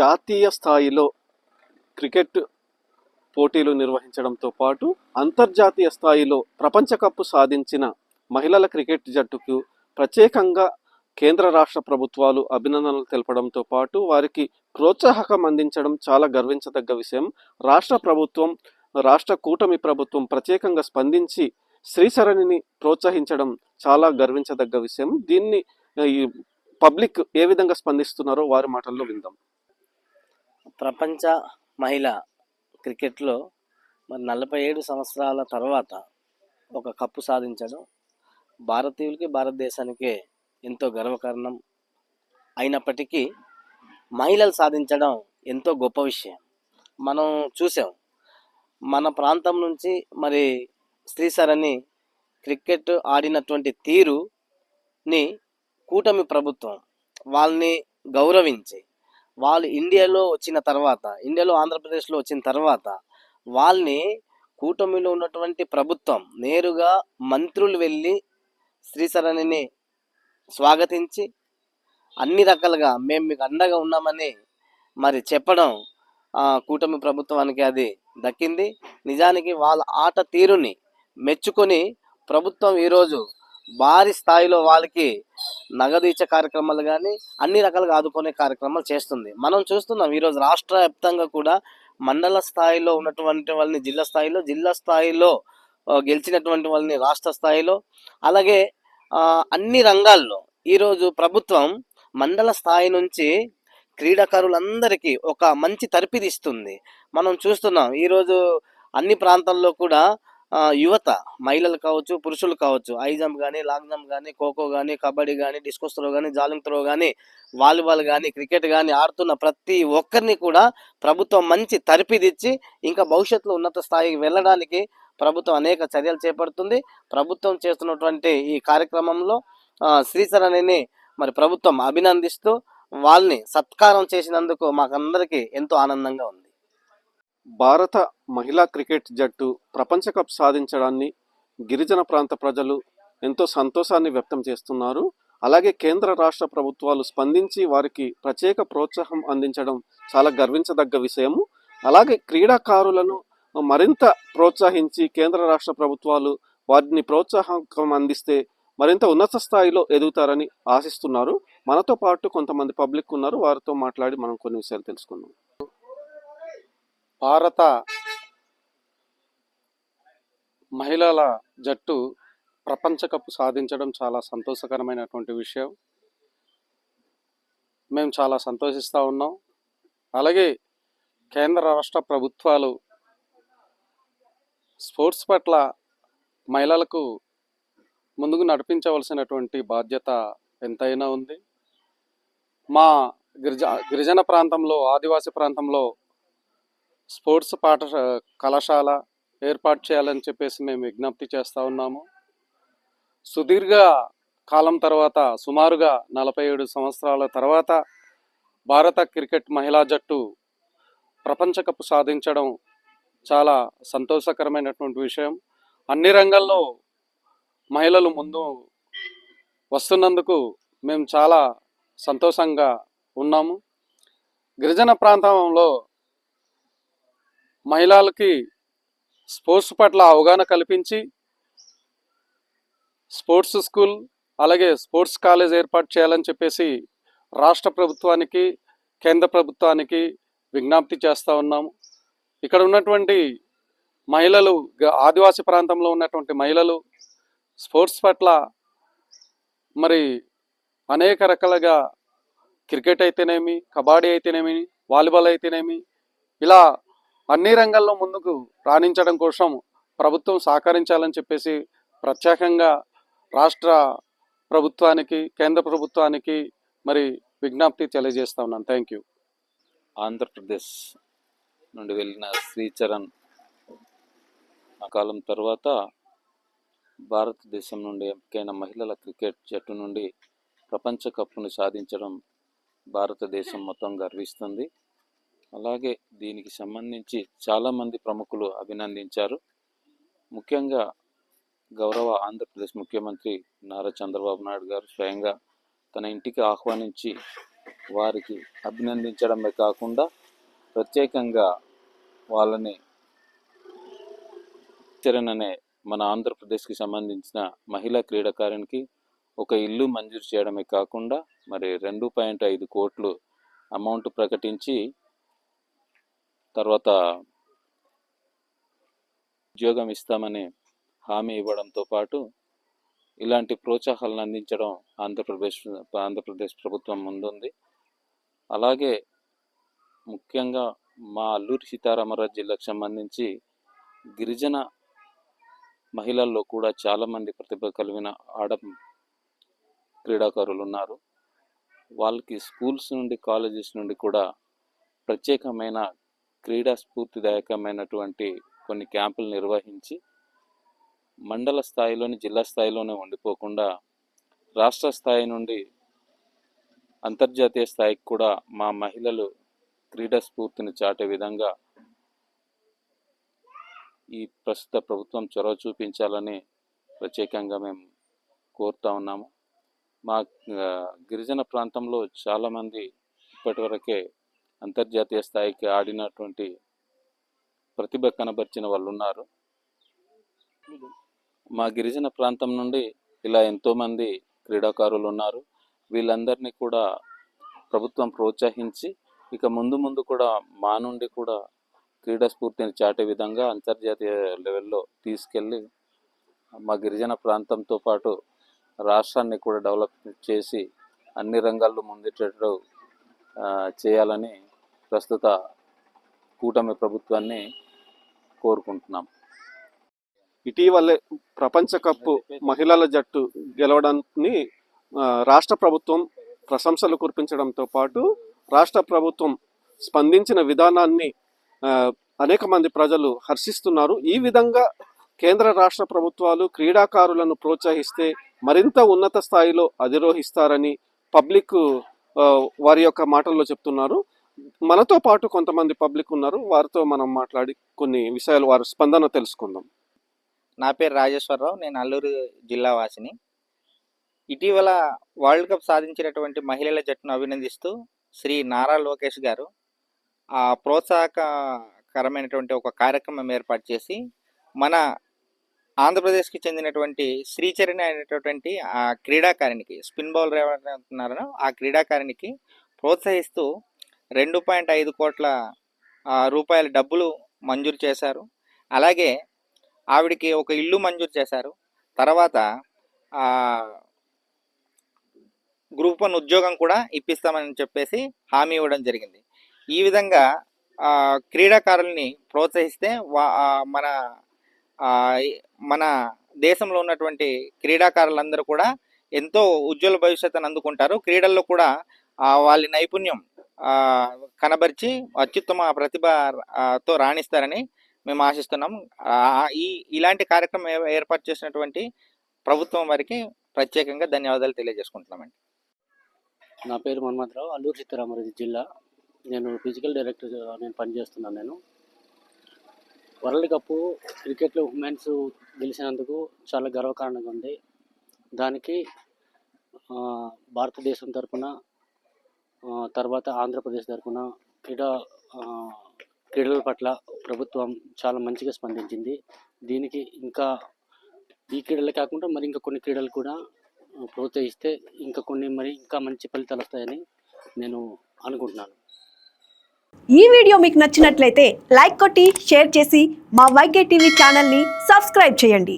జాతీయ స్థాయిలో క్రికెట్ పోటీలు నిర్వహించడంతో పాటు అంతర్జాతీయ స్థాయిలో ప్రపంచ కప్పు సాధించిన మహిళల క్రికెట్ జట్టుకు ప్రత్యేకంగా కేంద్ర రాష్ట్ర ప్రభుత్వాలు అభినందనలు తెలపడంతో పాటు వారికి ప్రోత్సాహకం అందించడం చాలా గర్వించదగ్గ విషయం. రాష్ట్ర ప్రభుత్వం రాష్ట్ర కూటమి ప్రభుత్వం ప్రత్యేకంగా స్పందించి శ్రీశరణిని ప్రోత్సహించడం చాలా గర్వించదగ్గ విషయం. దీన్ని ఈ పబ్లిక్ ఏ విధంగా స్పందిస్తున్నారో వారి మాటల్లో విందాం. ప్రపంచ మహిళ క్రికెట్లో మరి నలభై ఏడు సంవత్సరాల తర్వాత ఒక కప్పు సాధించడం భారతీయులకి భారతదేశానికే ఎంతో గర్వకారణం. అయినప్పటికీ మహిళలు సాధించడం ఎంతో గొప్ప విషయం. మనం చూసాం. మన ప్రాంతం నుంచి మరి శ్రీసరని క్రికెట్ ఆడినటువంటి తీరుని కూటమి ప్రభుత్వం వాళ్ళని గౌరవించి వాళ్ళు ఇండియాలో వచ్చిన తర్వాత ఇండియాలో ఆంధ్రప్రదేశ్లో వచ్చిన తర్వాత వాళ్ళని కూటమిలో ఉన్నటువంటి ప్రభుత్వం నేరుగా మంత్రులు వెళ్ళి శ్రీశరణిని స్వాగతించి అన్ని రకాలుగా మేము మీకు అండగా ఉన్నామని మరి చెప్పడం కూటమి ప్రభుత్వానికి అది దక్కింది. నిజానికి వాళ్ళ ఆట తీరుని మెచ్చుకొని ప్రభుత్వం ఈరోజు భారీ స్థాయిలో వాళ్ళకి నగదు ఇచ్చే కార్యక్రమాలు కానీ అన్ని రకాలుగా ఆదుకునే కార్యక్రమాలు చేస్తుంది. మనం చూస్తున్నాం ఈరోజు రాష్ట్ర వ్యాప్తంగా కూడా మండల స్థాయిలో ఉన్నటువంటి వాళ్ళని జిల్లా స్థాయిలో జిల్లా స్థాయిలో గెలిచినటువంటి వాళ్ళని రాష్ట్ర స్థాయిలో అలాగే అన్ని రంగాల్లో ఈరోజు ప్రభుత్వం మండల స్థాయి నుంచి క్రీడాకారులందరికీ ఒక మంచి తరపిది ఇస్తుంది మనం చూస్తున్నాం ఈరోజు అన్ని ప్రాంతాల్లో కూడా యువత మహిళలు కావచ్చు పురుషులు కావచ్చు హై జంప్ కానీ లాంగ్ జంప్ కానీ ఖోఖో కానీ కబడ్డీ కానీ డిస్కస్ త్రో కానీ జాలింగ్ త్రో కానీ వాలీబాల్ కానీ క్రికెట్ కానీ ఆడుతున్న ప్రతి ఒక్కరిని కూడా ప్రభుత్వం మంచి తరిపిదిచ్చి ఇంకా భవిష్యత్తులో ఉన్నత స్థాయికి వెళ్ళడానికి ప్రభుత్వం అనేక చర్యలు చేపడుతుంది. ప్రభుత్వం చేస్తున్నటువంటి ఈ కార్యక్రమంలో శ్రీచరణిని శ్రీశరణిని మరి ప్రభుత్వం అభినందిస్తూ వాళ్ళని సత్కారం చేసినందుకు మాకందరికీ ఎంతో ఆనందంగా ఉంది. భారత మహిళా క్రికెట్ జట్టు ప్రపంచ కప్ సాధించడాన్ని గిరిజన ప్రాంత ప్రజలు ఎంతో సంతోషాన్ని వ్యక్తం చేస్తున్నారు. అలాగే కేంద్ర రాష్ట్ర ప్రభుత్వాలు స్పందించి వారికి ప్రత్యేక ప్రోత్సాహం అందించడం చాలా గర్వించదగ్గ విషయము. అలాగే క్రీడాకారులను మరింత ప్రోత్సహించి కేంద్ర రాష్ట్ర ప్రభుత్వాలు వారిని ప్రోత్సాహకం అందిస్తే మరింత ఉన్నత స్థాయిలో ఎదుగుతారని ఆశిస్తున్నారు. మనతో పాటు కొంతమంది పబ్లిక్ ఉన్నారు. వారితో మాట్లాడి మనం కొన్ని విషయాలు తెలుసుకుందాం. భారత మహిళల జట్టు ప్రపంచ కప్ సాధించడం చాలా సంతోషకరమైనటువంటి విషయం. మేము చాలా సంతోషిస్తూ ఉన్నాం. అలాగే కేంద్ర రాష్ట్ర ప్రభుత్వాలు స్పోర్ట్స్ పట్ల మహిళలకు ముందుకు నడిపించవలసినటువంటి బాధ్యత ఎంతైనా ఉంది. మా గిరిజ గిరిజన ప్రాంతంలో ఆదివాసీ ప్రాంతంలో స్పోర్ట్స్ పాఠ కళాశాల ఏర్పాటు చేయాలని చెప్పేసి మేము విజ్ఞప్తి చేస్తూ ఉన్నాము. సుదీర్ఘ కాలం తర్వాత సుమారుగా నలభై ఏడు సంవత్సరాల తర్వాత భారత క్రికెట్ మహిళా జట్టు ప్రపంచ కప్ సాధించడం చాలా సంతోషకరమైనటువంటి విషయం. అన్ని రంగాల్లో మహిళలు ముందు వస్తున్నందుకు మేము చాలా సంతోషంగా ఉన్నాము. గిరిజన ప్రాంతంలో మహిళలకి స్పోర్ట్స్ పట్ల అవగాహన కల్పించి స్పోర్ట్స్ స్కూల్ అలాగే స్పోర్ట్స్ కాలేజ్ ఏర్పాటు చేయాలని చెప్పేసి రాష్ట్ర ప్రభుత్వానికి కేంద్ర ప్రభుత్వానికి విజ్ఞప్తి చేస్తూ ఉన్నాము. ఇక్కడ ఉన్నటువంటి మహిళలు ఆదివాసి ఆదివాసీ ప్రాంతంలో ఉన్నటువంటి మహిళలు స్పోర్ట్స్ పట్ల మరి అనేక రకాలుగా క్రికెట్ అయితేనేమి కబడ్డీ అయితేనేమి వాలీబాల్ అయితేనేమి ఇలా అన్ని రంగాల్లో ముందుకు రాణించడం కోసం ప్రభుత్వం సహకరించాలని చెప్పేసి ప్రత్యేకంగా రాష్ట్ర ప్రభుత్వానికి కేంద్ర ప్రభుత్వానికి మరి విజ్ఞప్తి తెలియజేస్తా ఉన్నాను. థ్యాంక్ యూ ఆంధ్రప్రదేశ్ నుండి వెళ్ళిన శ్రీచరణ్ కాలం తర్వాత భారతదేశం నుండి ఎంపికైన మహిళల క్రికెట్ జట్టు నుండి ప్రపంచ కప్ను సాధించడం భారతదేశం మొత్తం గర్విస్తుంది. అలాగే దీనికి సంబంధించి చాలామంది ప్రముఖులు అభినందించారు. ముఖ్యంగా గౌరవ ఆంధ్రప్రదేశ్ ముఖ్యమంత్రి నారా చంద్రబాబు నాయుడు గారు స్వయంగా తన ఇంటికి ఆహ్వానించి వారికి అభినందించడమే కాకుండా ప్రత్యేకంగా వాళ్ళని చరణ్ అనే మన ఆంధ్రప్రదేశ్కి సంబంధించిన మహిళా క్రీడాకారునికి ఒక ఇల్లు మంజూరు చేయడమే కాకుండా మరి రెండు పాయింట్ ఐదు కోట్లు అమౌంట్ ప్రకటించి తర్వాత ఉద్యోగం ఇస్తామని హామీ ఇవ్వడంతో పాటు ఇలాంటి ప్రోత్సాహాలను అందించడం ఆంధ్రప్రదేశ్ ఆంధ్రప్రదేశ్ ప్రభుత్వం ముందుంది. అలాగే ముఖ్యంగా మా అల్లూరి సీతారామరాజు జిల్లాకు సంబంధించి గిరిజన మహిళల్లో కూడా చాలామంది ప్రతిభ కలిగిన ఆడ క్రీడాకారులు ఉన్నారు. వాళ్ళకి స్కూల్స్ నుండి కాలేజెస్ నుండి కూడా ప్రత్యేకమైన క్రీడా స్ఫూర్తిదాయకమైనటువంటి కొన్ని క్యాంపులు నిర్వహించి మండల స్థాయిలోని జిల్లా స్థాయిలోనే ఉండిపోకుండా రాష్ట్ర స్థాయి నుండి అంతర్జాతీయ స్థాయికి కూడా మా మహిళలు క్రీడా స్ఫూర్తిని చాటే విధంగా ఈ ప్రస్తుత ప్రభుత్వం చొరవ చూపించాలని ప్రత్యేకంగా మేము కోరుతా ఉన్నాము. మా గిరిజన ప్రాంతంలో చాలామంది ఇప్పటివరకే అంతర్జాతీయ స్థాయికి ఆడినటువంటి ప్రతిభ కనబరిచిన వాళ్ళు ఉన్నారు మా గిరిజన ప్రాంతం నుండి ఇలా ఎంతోమంది క్రీడాకారులు ఉన్నారు. వీళ్ళందరినీ కూడా ప్రభుత్వం ప్రోత్సహించి ఇక ముందు ముందు కూడా మా నుండి కూడా క్రీడా స్ఫూర్తిని చాటే విధంగా అంతర్జాతీయ లెవెల్లో తీసుకెళ్ళి మా గిరిజన ప్రాంతంతో పాటు రాష్ట్రాన్ని కూడా డెవలప్ చేసి అన్ని రంగాల్లో ముందేటట్టు చేయాలని ప్రస్తుత కూటమి ప్రభుత్వాన్ని కోరుకుంటున్నాం. ఇటీవలే ప్రపంచకప్ మహిళల జట్టు గెలవడాన్ని రాష్ట్ర ప్రభుత్వం ప్రశంసలు కురిపించడంతో పాటు రాష్ట్ర ప్రభుత్వం స్పందించిన విధానాన్ని అనేక మంది ప్రజలు హర్షిస్తున్నారు. ఈ విధంగా కేంద్ర రాష్ట్ర ప్రభుత్వాలు క్రీడాకారులను ప్రోత్సహిస్తే మరింత ఉన్నత స్థాయిలో అధిరోహిస్తారని పబ్లిక్ వారి యొక్క మాటల్లో చెప్తున్నారు. మనతో పాటు కొంతమంది పబ్లిక్ ఉన్నారు. వారితో మనం మాట్లాడి కొన్ని విషయాలు వారి స్పందన తెలుసుకుందాం. నా పేరు రాజేశ్వరరావు. నేను అల్లూరు జిల్లా వాసిని. ఇటీవల వరల్డ్ కప్ సాధించినటువంటి మహిళల జట్టును అభినందిస్తూ శ్రీ నారా లోకేష్ గారు ఆ ప్రోత్సాహకరమైనటువంటి ఒక కార్యక్రమం ఏర్పాటు చేసి మన ఆంధ్రప్రదేశ్కి చెందినటువంటి శ్రీచరణి అనేటటువంటి ఆ క్రీడాకారిణికి స్పిన్ బౌలర్ ఎవరైనా ఆ క్రీడాకారిణికి ప్రోత్సహిస్తూ రెండు పాయింట్ ఐదు కోట్ల రూపాయల డబ్బులు మంజూరు చేశారు. అలాగే ఆవిడికి ఒక ఇల్లు మంజూరు చేశారు. తర్వాత గ్రూప్ వన్ ఉద్యోగం కూడా ఇప్పిస్తామని చెప్పేసి హామీ ఇవ్వడం జరిగింది. ఈ విధంగా క్రీడాకారుల్ని ప్రోత్సహిస్తే వా మన మన దేశంలో ఉన్నటువంటి క్రీడాకారులందరూ కూడా ఎంతో ఉజ్వల భవిష్యత్తును అందుకుంటారు. క్రీడల్లో కూడా వాళ్ళ నైపుణ్యం కనబరిచి అత్యుత్తమ ప్రతిభతో రాణిస్తారని మేము ఆశిస్తున్నాం. ఈ ఇలాంటి కార్యక్రమం ఏర్పాటు చేసినటువంటి ప్రభుత్వం వారికి ప్రత్యేకంగా ధన్యవాదాలు తెలియజేసుకుంటున్నామండి. నా పేరు మన్మథరావు అల్లూరు సీతారామరాజు జిల్లా. నేను ఫిజికల్ డైరెక్టర్ నేను పనిచేస్తున్నాను నేను. వరల్డ్ కప్ క్రికెట్లో ఉమెన్స్ గెలిచినందుకు చాలా గర్వకారణంగా ఉంది. దానికి భారతదేశం తరఫున తర్వాత ఆంధ్రప్రదేశ్ తరఫున క్రీడా క్రీడల పట్ల ప్రభుత్వం చాలా మంచిగా స్పందించింది. దీనికి ఇంకా ఈ క్రీడలే కాకుండా మరి ఇంకా కొన్ని క్రీడలు కూడా ప్రోత్సహిస్తే ఇంకా కొన్ని మరి ఇంకా మంచి ఫలితాలు వస్తాయని నేను అనుకుంటున్నాను. ఈ వీడియో మీకు నచ్చినట్లయితే లైక్ కొట్టి షేర్ చేసి మా వైకే టీవీ ఛానల్ని సబ్స్క్రైబ్ చేయండి.